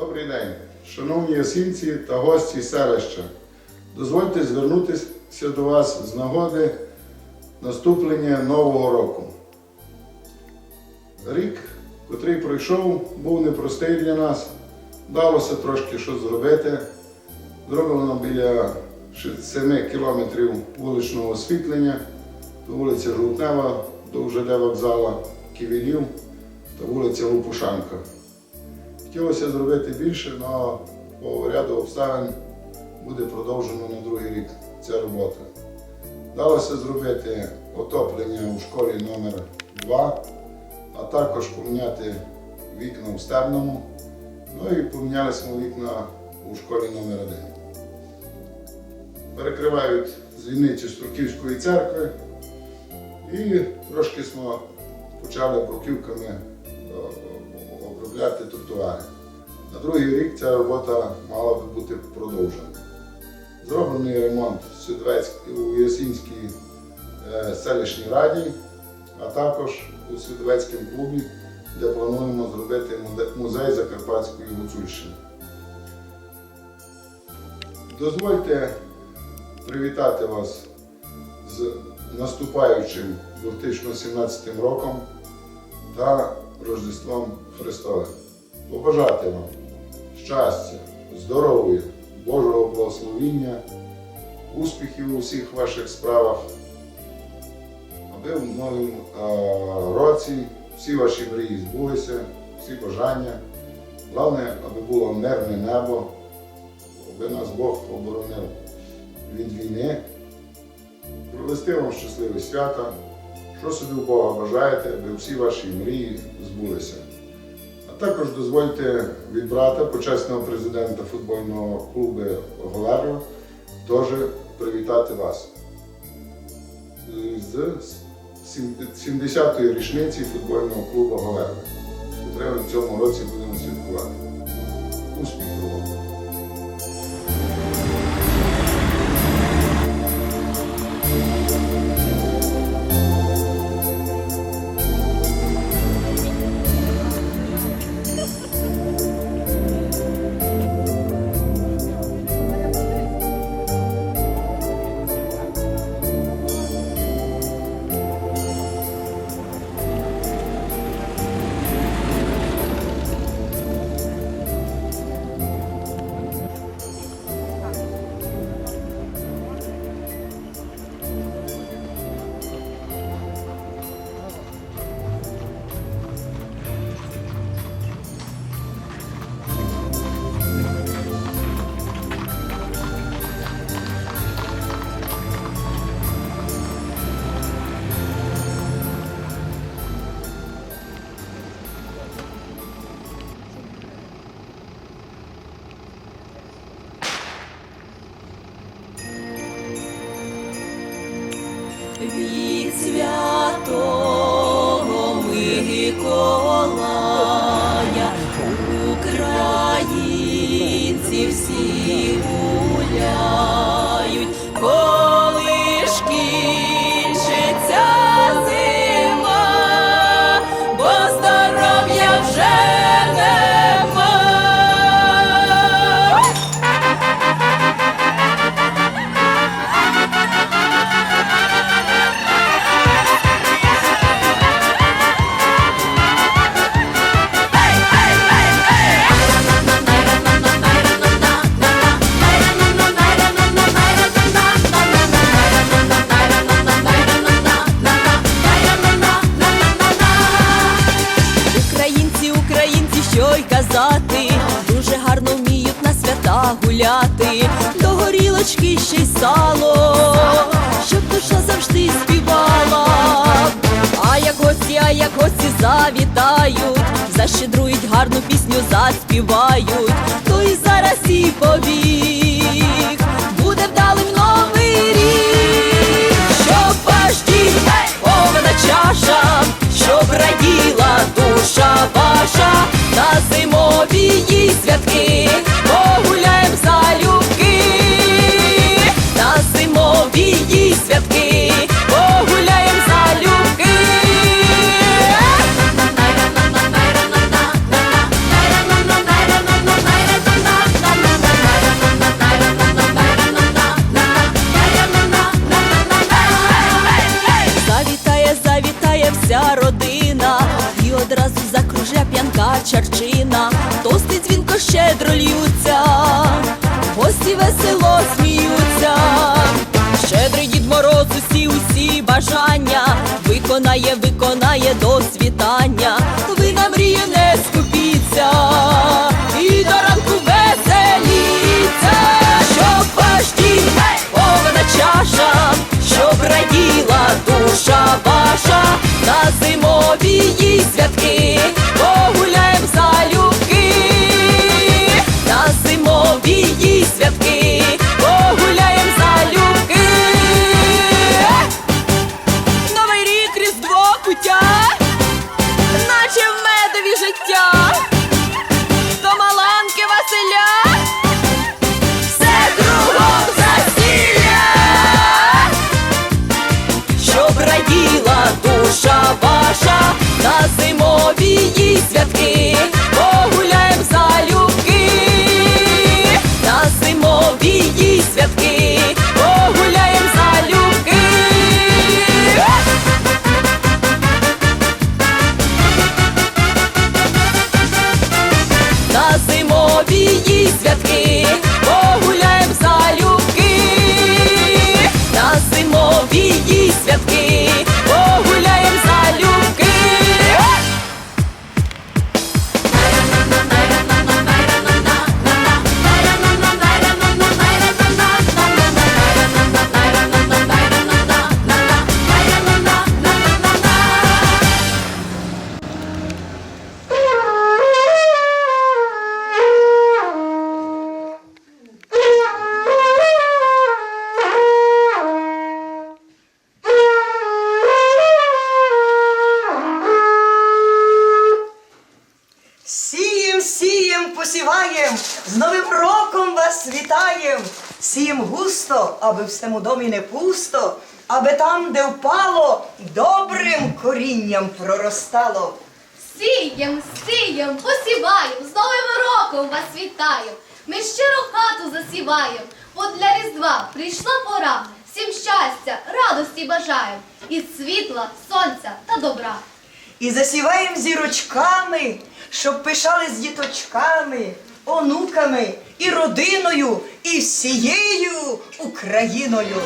Добрий день, шановні осінці та гості селища. Дозвольте звернутися до вас з нагоди наступлення Нового року. Рік, котрий пройшов, був непростий для нас. Вдалося трошки щось зробити. Зроблено біля 7 кілометрів вуличного освітлення, то вулиця Жовтнева, до ЖД вокзала Ківілів та вулиця Лопушанка. Хотілося зробити більше, але по ряду обставин буде продовжено на другий рік ця робота. Вдалося зробити отоплення у школі номер 2 а також поміняти вікна в Стерному, ну і помінялися ми вікна у школі номер 1 Перекривають дзвіницю Строківської церкви і трошки ми почали бруківками е, обробляти тротуари. На другий рік ця робота мала би бути продовжена. Зроблений ремонт у Ясінській е, селищній раді, а також у Свідовецькому клубі, де плануємо зробити музей Закарпатської Гуцульщини. Дозвольте привітати вас з наступаючим 2017 роком та Рождеством Христовим. Побажати вам щастя, здоров'я, Божого благословіння, успіхів у всіх ваших справах, аби в новому році всі ваші мрії збулися, всі бажання. Головне, аби було мирне небо, аби нас Бог оборонив від війни. Провести вам щасливе свято, що собі у Бога бажаєте, аби всі ваші мрії збулися. Також дозвольте від брата, почесного президента футбольного клубу Голерва, теж привітати вас. З 70-ї річниці футбольного клубу Голерва, Треба в цьому році будемо святкувати. Успіхів гості, як гості завітають, защедрують гарну пісню, заспівають, то і зараз і побіг, буде вдалим новий рік, щоб ваш дім повна чаша, щоб раділа душа ваша. На зимові їй святки, погуляєм залюбки, чарчина, тости дзвінко щедро льються, гості весело сміються. Щедрий дід Мороз усі усі бажання. Виконає, виконає до світання. Ви на мрію не скупіться. І до ранку веселіться, щоб ваш повна чаша, щоб раділа душа ваша. На зимові їй святки, аби в всьому домі не пусто, аби там, де впало, добрим корінням проростало. Сієм, сієм, посіваєм, з Новим роком вас вітаєм. Ми щиро хату засіваєм, бо для Різдва прийшла пора. Всім щастя, радості бажаєм, і світла, сонця та добра. І засіваєм зірочками, щоб пишались діточками, онуками і родиною, і всією Україною.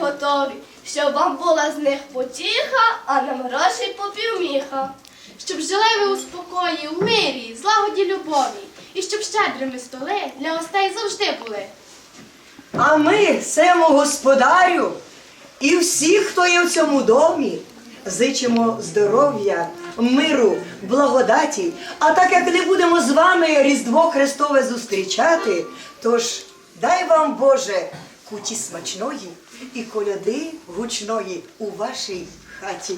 Готові, щоб вам була з них потіха, а нам грошей попівміха. Щоб жили ви у спокої, у мирі, злагоді любові, і щоб щедрими столи для гостей завжди були. А ми сему господарю і всі, хто є в цьому домі, зичимо здоров'я, миру, благодаті. А так як не будемо з вами Різдво Христове зустрічати, тож дай вам Боже куті смачної і коляди гучної у вашій хаті.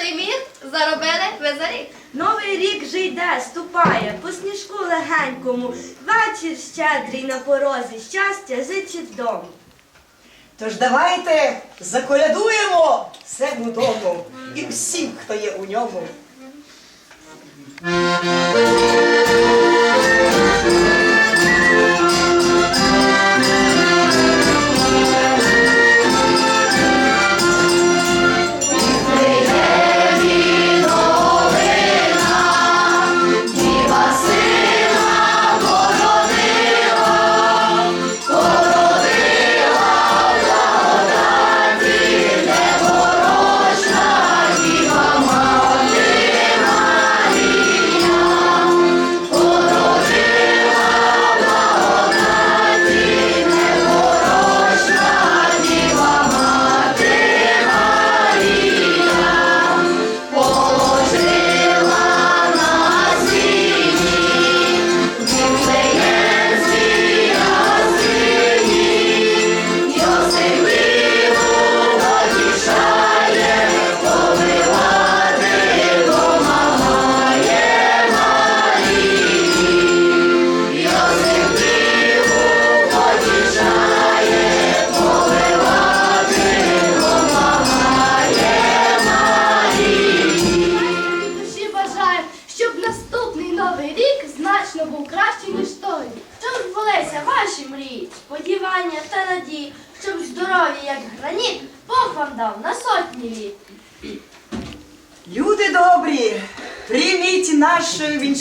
Веселий міг заробили ви за рік. Новий рік же йде, ступає по сніжку легенькому. Вечір щедрий на порозі, щастя зичить вдома. Тож давайте заколядуємо всему дому і всім, хто є у ньому.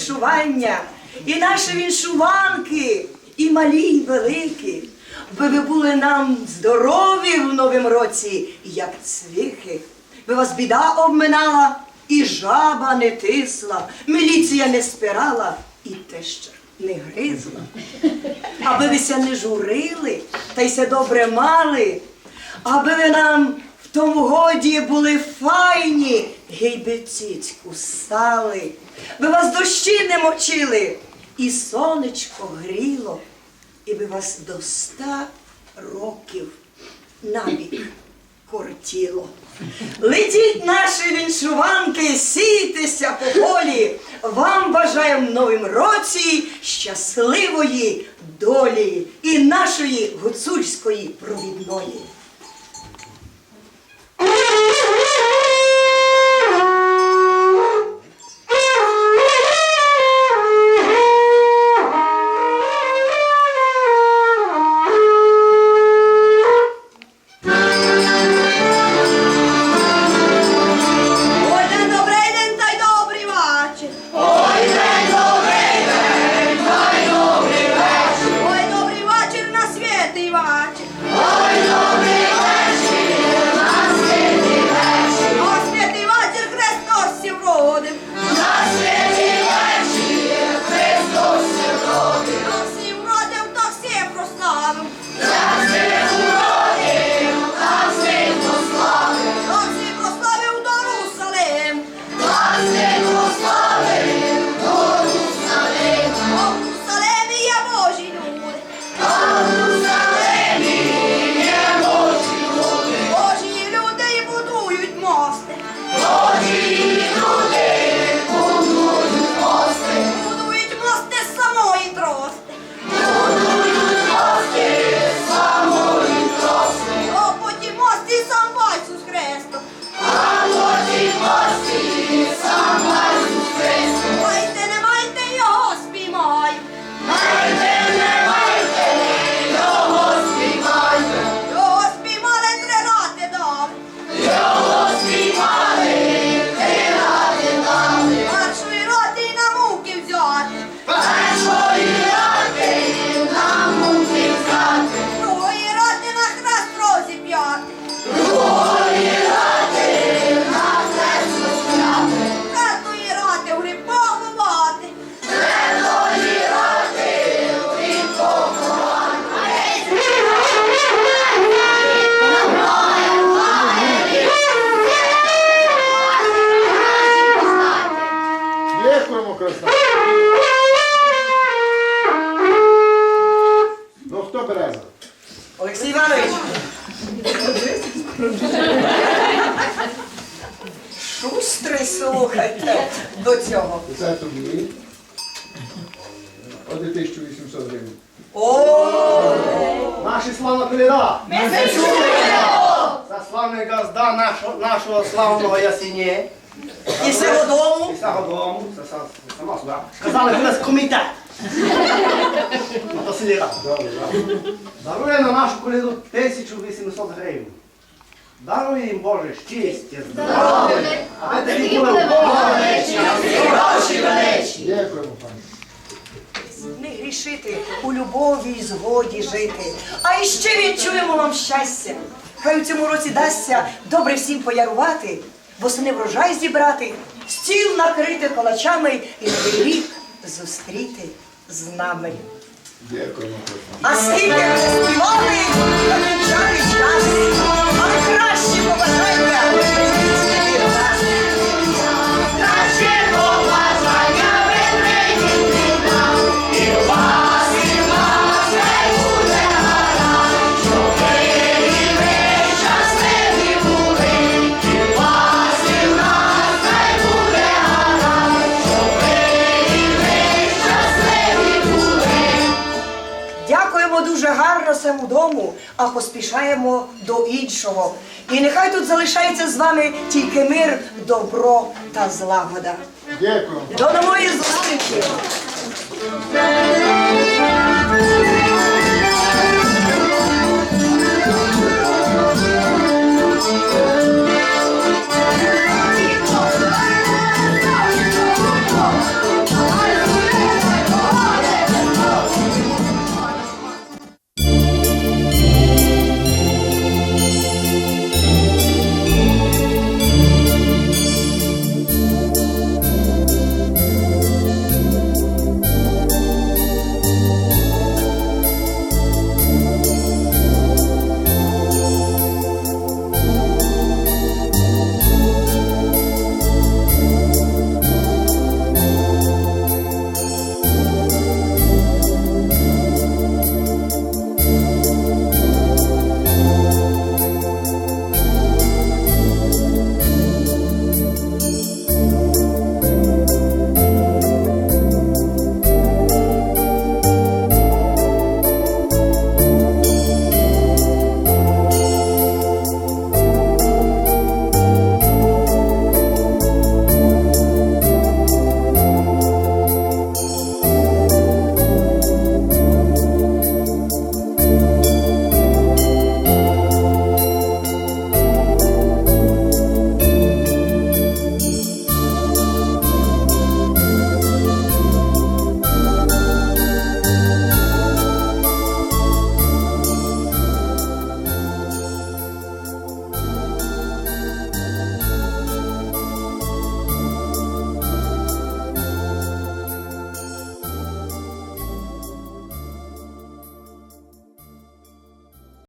Віншування і наші віншуванки, і малі, і великі, би ви були нам здорові в новім році, як цвіхи. Би вас біда обминала, і жаба не тисла, міліція не спирала, і теща не гризла. Аби ви ся не журили, та й се добре мали, аби ви нам в тому годі були файні, гей би цицьку стали, би вас дощі не мочили, і сонечко гріло, і би вас до ста років навік кортіло. Летіть наші віншуванки, сійтеся по полі. Вам бажаємо в новім році щасливої долі і нашої гуцульської провідної. Славний нашого, нашого славного Ясіні. і сього. І сього дому. Це са- це сама справа. Казали, що у нас комітет. То. Дарує на нашу коляду 1800 гривень. Дарує їм Боже щастя, здоров'я, аби тобі були в Бога речі. Дякуємо, пані. Не грішити, у любові і згоді жити. А іще відчуємо вам щастя. Хай у цьому році дасться добре всім поярувати, восени врожай зібрати, стіл накрити калачами і новий рік зустріти з нами. Дякуємо. А скільки співали, та час, а краще побажання гарно дому, а поспішаємо до іншого. І нехай тут залишається з вами тільки мир, добро та злагода. Дякую. До нової зустрічі!